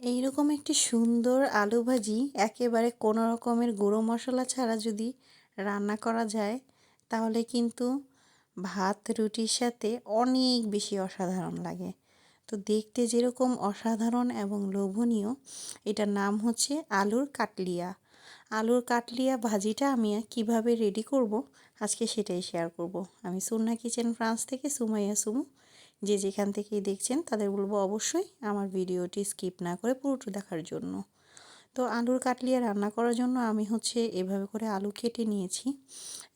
এইরকম একটি সুন্দর আলু ভাজি একেবারে কোনো রকমের গুঁড়ো মশলা ছাড়া যদি রান্না করা যায়, তাহলে কিন্তু ভাত, রুটির সাথে অনেক বেশি অসাধারণ লাগে। তো দেখতে যেরকম অসাধারণ এবং লোভনীয়, এটার নাম হচ্ছে আলুর কাটলিয়া। আলুর কাটলিয়া ভাজিটা আমি কীভাবে রেডি করব, আজকে সেটাই শেয়ার করব। আমি সুন্না কিচেন ফ্রান্স থেকে সুমাইয়া সুমু যে যেখান থেকেই দেখছেন তাদের বলব অবশ্যই আমার ভিডিওটি স্কিপ না করে পুরোটা দেখার জন্য। তো আলুর কাটলিয়া রান্না করার জন্য আমি হচ্ছে এভাবে করে আলু কেটে নিয়েছি।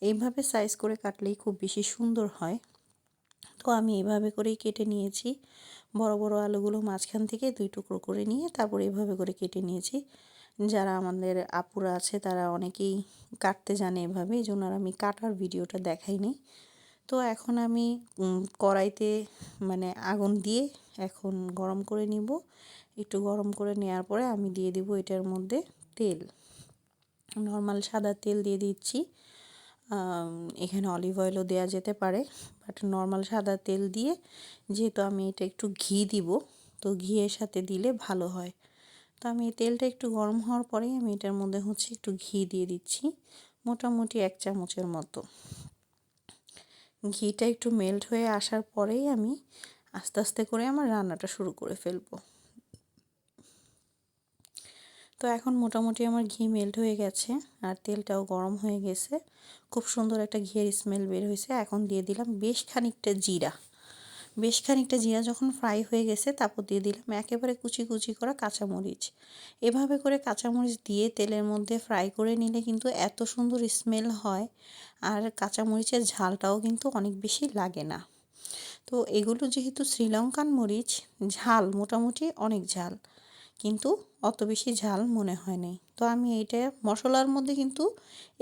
এইভাবে সাইজ করে কাটলেই খুব বেশি সুন্দর হয়। তো আমি এভাবে করেই কেটে নিয়েছি। বড় বড় আলুগুলো মাঝখান থেকে দুই টুকরো করে নিয়ে তারপর এভাবে করে কেটে নিয়েছি। যারা আমাদের আপুরা আছে তারা অনেকেই কাটতে জানে এভাবে, এই জন্য আর আমি কাটার ভিডিওটা দেখাইনি। তো এখন আমি কড়াইতে মানে আগুন দিয়ে এখন গরম করে নিব। একটু গরম করে নেওয়ার পরে আমি দিয়ে দিব এটার মধ্যে তেল। নর্মাল সাদা তেল দিয়ে দিচ্ছি। এখানে অলিভ অয়েলও দেওয়া যেতে পারে, বাট নর্মাল সাদা তেল দিয়ে যেহেতু আমি এটা একটু ঘি দিব, তো ঘিয়ের সাথে দিলে ভালো হয়। তো আমি তেলটা একটু গরম হওয়ার পরেই আমি এটার মধ্যে হচ্ছে একটু ঘি দিয়ে দিচ্ছি, মোটামুটি এক চামচের মতো। ঘিটা একটু মেল্ট হয়ে আসার পরেই আমি আস্তে আস্তে করে আমার রান্নাটা শুরু করে ফেলব। তো এখন মোটামুটি আমার ঘি মেল্ট হয়ে গেছে আর তেলটাও গরম হয়ে গেছে। খুব সুন্দর একটা ঘিয়ের স্মেল বের হয়েছে। এখন দিয়ে দিলাম বেশ খানিকটা জিরা। বেশ খানিকটা জিরা যখন ফ্রাই হয়ে গেছে, তারপর দিয়ে দিলাম একেবারে কুচি কুচি করা কাঁচামরিচ। এভাবে করে কাঁচামরিচ দিয়ে তেলের মধ্যে ফ্রাই করে নিলে কিন্তু এত সুন্দর স্মেল হয় আর কাঁচামরিচের ঝালটাও কিন্তু অনেক বেশি লাগে না। তো এগুলো যেহেতু শ্রীলঙ্কান মরিচ, ঝাল মোটামুটি অনেক ঝাল, কিন্তু অত বেশি ঝাল মনে হয় নাই। তো আমি এইটা মশলার মধ্যে কিন্তু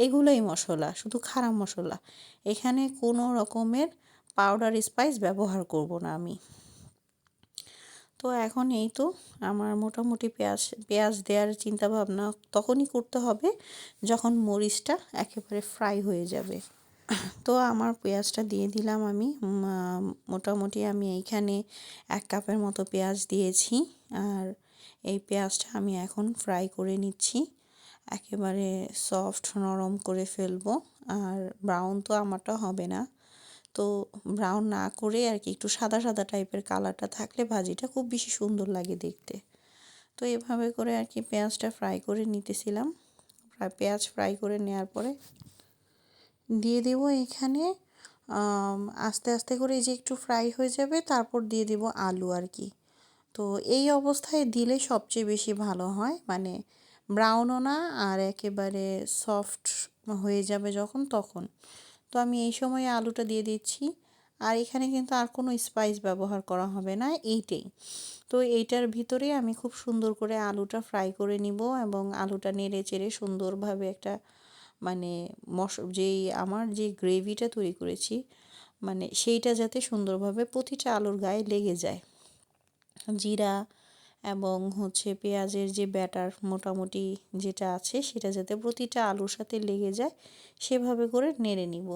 এগুলোই মশলা, শুধু খারাপ মশলা। এখানে কোনো রকমের পাউডার স্পাইস ব্যবহার করব না আমি। তো এখন এই তো আমার মোটামুটি পেঁয়াজ পেঁয়াজ দেওয়ার চিন্তাভাবনা তখনই করতে হবে যখন মরিচটা একেবারে ফ্রাই হয়ে যাবে। তো আমার পেঁয়াজটা দিয়ে দিলাম আমি। মোটামুটি আমি এইখানে এক কাপের মতো পেঁয়াজ দিয়েছি আর এই পেঁয়াজটা আমি এখন ফ্রাই করে নিচ্ছি। একেবারে সফট নরম করে ফেলব আর ব্রাউন তো আমারটা হবে না। তো ব্রাউন না করে আর কি একটু সাদা সাদা টাইপের কালারটা থাকলে ভাজিটা খুব বেশি সুন্দর লাগে দেখতে। তো এভাবে করে আর কি পেঁয়াজটা ফ্রাই করে নিতেছিলাম। পেঁয়াজ ফ্রাই করে নেওয়ার পরে দিয়ে দেব এখানে আস্তে আস্তে করে এই যে একটু ফ্রাই হয়ে যাবে, তারপর দিয়ে দেব আলু আর কি তো এই অবস্থায় দিলে সবচেয়ে বেশি ভালো হয় মানে ব্রাউনও না আর একেবারে সফট হয়ে যাবে যখন, তখন। তো আমি এই সময় আলুটা দিয়ে দিচ্ছি। আর এখানে কিন্তু আর কোনো স্পাইস ব্যবহার করা হবে না, এইটাই। তো এইটার ভিতরে আমি খুব সুন্দর করে আলুটা ফ্রাই করে নিব এবং আলুটা নেড়ে চেড়ে সুন্দরভাবে একটা মানে মশ, যেই আমার যে গ্রেভিটা তৈরি করেছি মানে সেইটা যাতে সুন্দরভাবে প্রতিটা আলুর গায়ে লেগে যায়। জিরা এবং হচ্ছে পেঁয়াজের যে ব্যাটার মোটামুটি যেটা আছে সেটা যাতে প্রতিটা আলুর সাথে লেগে যায়, সেভাবে করে নেড়ে নিব।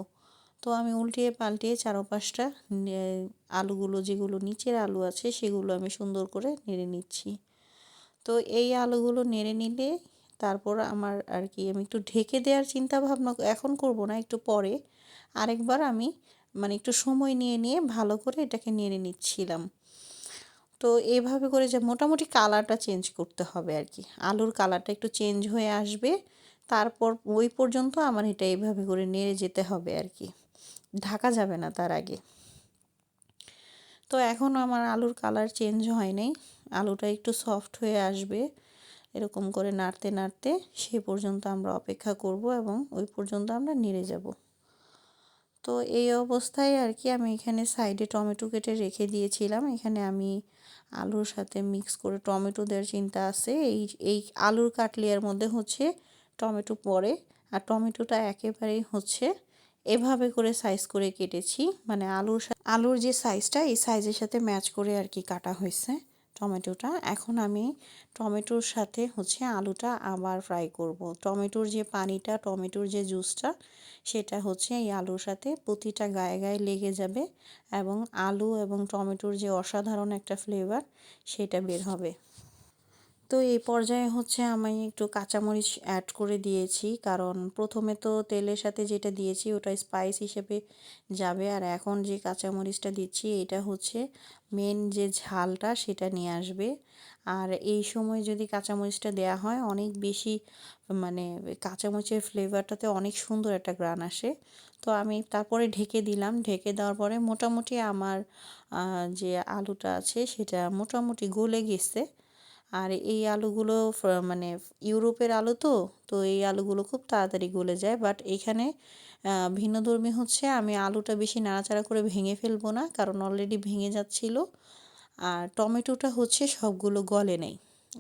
তো আমি উল্টিয়ে পাল্টিয়ে চারোপাশটা আলুগুলো যেগুলো নিচের আলু আছে সেগুলো আমি সুন্দর করে নেড়ে নিচ্ছি। তো এই আলুগুলো নেড়ে নিলে তারপর আমার আর কি আমি একটু ঢেকে দেওয়ার চিন্তা ভাবনা এখন করব না, একটু পরে আরেকবার আমি মানে একটু সময় নিয়ে নিয়ে ভালো করে এটাকে নেড়ে নিচ্ছিলাম। তো এইভাবে করে যে মোটামুটি কালারটা চেঞ্জ করতে হবে আর কি। আলুর কালারটা একটু চেঞ্জ হয়ে আসবে, তারপর ওই পর্যন্ত আমার এটা এইভাবে করে নেড়ে যেতে হবে আর কি। ঢাকা যাবে না তার আগে। তো এখন আমার আলুর কালার চেঞ্জ হয় নাই, আলুটা একটু সফট হয়ে আসবে, এরকম করে নাড়তে নাড়তে সে পর্যন্ত আমরা অপেক্ষা করব এবং ওই পর্যন্ত আমরা নেড়ে যাব। তো এই অবস্থায় আর কি আমি এখানে সাইডে টমেটো কেটে রেখে দিয়েছিলাম। এখানে আমি আলুর সাথে মিক্স করে টমেটো দেওয়ার চিন্তা আছে। এই এই আলুর কাটলিয়ার মধ্যে হচ্ছে টমেটো পড়ে আর টমেটোটা একেবারেই হচ্ছে এভাবে করে সাইজ করে কেটেছি। মানে আলুর আলুর যে সাইজটা এই সাইজের সাথে ম্যাচ করে আর কি কাটা হয়েছে। টমেটোটা এখন আমি টমেটোর সাথে হচ্ছে আলুটা আবার ফ্রাই করব। টমেটোর যে পানিটা, টমেটোর যে জুসটা সেটা হচ্ছে এই আলুর সাথে প্রতিটা গায়ে গায়ে লেগে যাবে এবং আলু এবং টমেটোর যে অসাধারণ একটা ফ্লেভার সেটা বের হবে তো এই পর্যায়ে হচ্ছে আমি একটু কাঁচামরিচ অ্যাড করে দিয়েছি। কারণ প্রথমে তো তেলের সাথে যেটা দিয়েছি ওটা স্পাইস হিসেবে যাবে। আর এখন যে কাঁচামরিচটা দিচ্ছি, এটা হচ্ছে মেন যে ঝালটা সেটা নিয়ে আসবে। আর এই সময় যদি কাঁচামরিচটা দেয়া হয়, অনেক বেশি মানে কাঁচামরিচের ফ্লেভারটাতে অনেক সুন্দর একটা গ্রান আসে। তো আমি তারপরে ঢেকে দিলাম। ঢেকে দেওয়ার পরে মোটামুটি আমার যে আলুটা আছে সেটা মোটামুটি গলে গেছে। আর এই আলুগুলো মানে ইউরোপের আলু তো তো এই আলুগুলো খুব তাড়াতাড়ি গলে যায়। বাট এখানে ভিন্নধর্মী হচ্ছে আমি আলুটা বেশি নাড়াচাড়া করে ভেঙে ফেলব না, কারণ অলরেডি ভেঙে যাচ্ছিল। আর টমেটোটা হচ্ছে সবগুলো গলে নেই,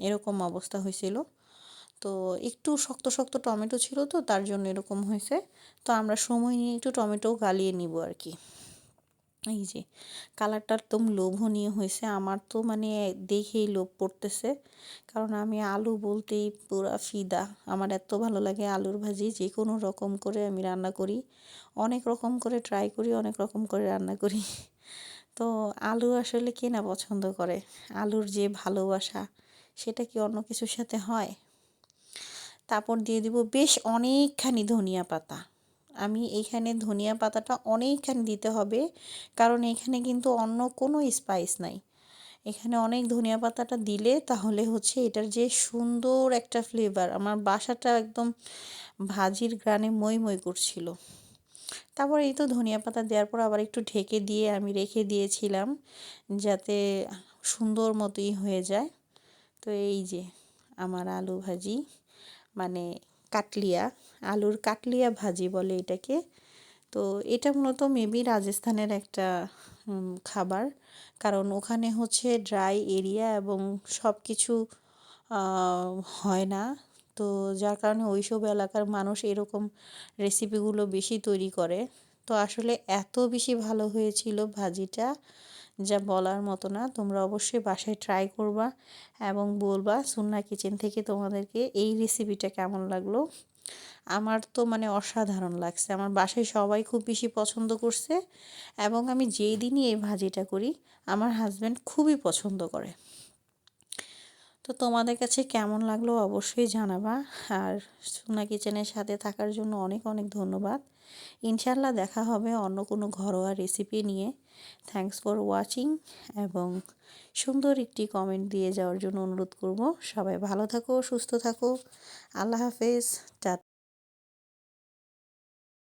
এরকম অবস্থা হয়েছিল। তো একটু শক্ত শক্ত টমেটো ছিল তো, তার জন্য এরকম হয়েছে। তো আমরা সময় নিয়ে একটু টমেটো গালিয়ে নিব আর কি। এই যে কালারটা একদম লোভনীয় হয়েছে। আমার তো মানে দেখেই লোভ পড়তেছে। কারণ আমি আলু বলতেই পুরা ফিদা। আমার এত ভালো লাগে আলুর ভাজি যে কোনো রকম করে আমি রান্না করি। অনেক রকম করে ট্রাই করি, অনেক রকম করে রান্না করি। তো আলু আসলে কে না পছন্দ করে? আলুর যে ভালোবাসা, সেটা কি অন্য কিছুর সাথে হয়? তারপর দিয়ে দিব বেশ অনেকখানি ধনিয়া পাতা। আমি এইখানে ধনিয়া পাতাটা অনেকখানি দিতে হবে, কারণ এখানে কিন্তু অন্য কোনো স্পাইস নাই। এখানে অনেক ধনিয়া পাতাটা দিলে তাহলে হচ্ছে এটার যে সুন্দর একটা ফ্লেভার আমার বাসাটা একদম ভাজির গ্রানে মই মই করছিল। তারপর এই তো ধনিয়া পাতা দেওয়ার পর আবার একটু ঢেকে দিয়ে আমি রেখে দিয়েছিলাম, যাতে সুন্দর মতোই হয়ে যায়। তো এই যে আমার আলু ভাজি মানে কাটলিয়া। আলুর কাটলিয়া ভাজি বলে এটাকে। তো এটা মূলত মেবি রাজস্থানের একটা খাবার। কারণ ওখানে হচ্ছে ড্রাই এরিয়া এবং সব কিছু হয় না। তো যার কারণে ওইসব এলাকার মানুষ এরকম রেসিপিগুলো বেশি তৈরি করে। তো আসলে এত বেশি ভালো হয়েছিল ভাজিটা, যা বলার মতো না। তোমরা অবশ্যই বাসায় ট্রাই করবা এবং বলবা সুন্না কিচেন থেকে তোমাদেরকে এই রেসিপিটা কেমন লাগল। আমার তো মানে অসাধারণ লাগছে। আমার বাসায় সবাই খুব বেশি পছন্দ করছে এবং আমি যেই দিনই এই ভাজিটা করি, আমার হাজব্যান্ড খুবই পছন্দ করে। তো তোমাদের কাছে কেমন লাগল অবশ্যই জানাবা। আর সোনা কিচেনের সাথে থাকার জন্য অনেক অনেক ধন্যবাদ। ইনশাল্লাহ দেখা হবে অন্য কোনো ঘরোয়া রেসিপি নিয়ে। থ্যাংকস ফর ওয়াচিং এবং সুন্দর একটি কমেন্ট দিয়ে যাওয়ার জন্য অনুরোধ করব। সবাই ভালো থাকো, সুস্থ থাকো। আল্লাহ হাফেজ। টা